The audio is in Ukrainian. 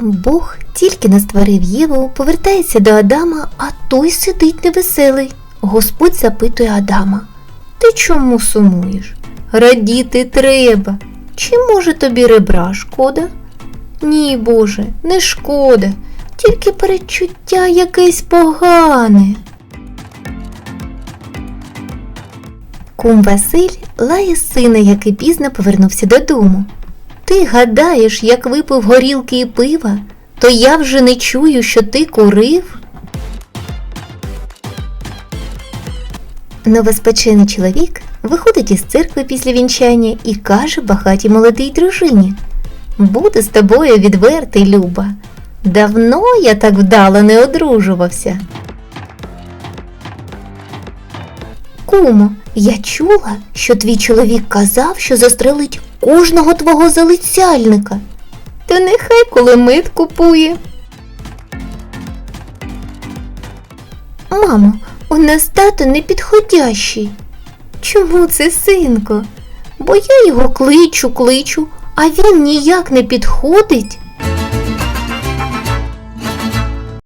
Бог тільки настворив Єву, повертається до Адама, а той сидить невеселий. Господь запитує Адама: Ти чому сумуєш? Радіти треба. Чи може тобі ребра шкода? Ні, Боже, не шкода, тільки перечуття якесь погане. Кум Василь лає сина, який пізно повернувся додому. Ти гадаєш, як випив горілки і пива, то я вже не чую, що ти курив. Новоспечений чоловік виходить із церкви після вінчання і каже багатій молодій дружині: Буду з тобою відвертий, Люба. Давно я так вдало не одружувався. Кумо, я чула, що твій чоловік казав, що застрелить кожного твого залицяльника. Та нехай кулемет купує. Мамо, у нас тато непідходящий. Чому це, синко? Бо я його кличу, кличу, а він ніяк не підходить.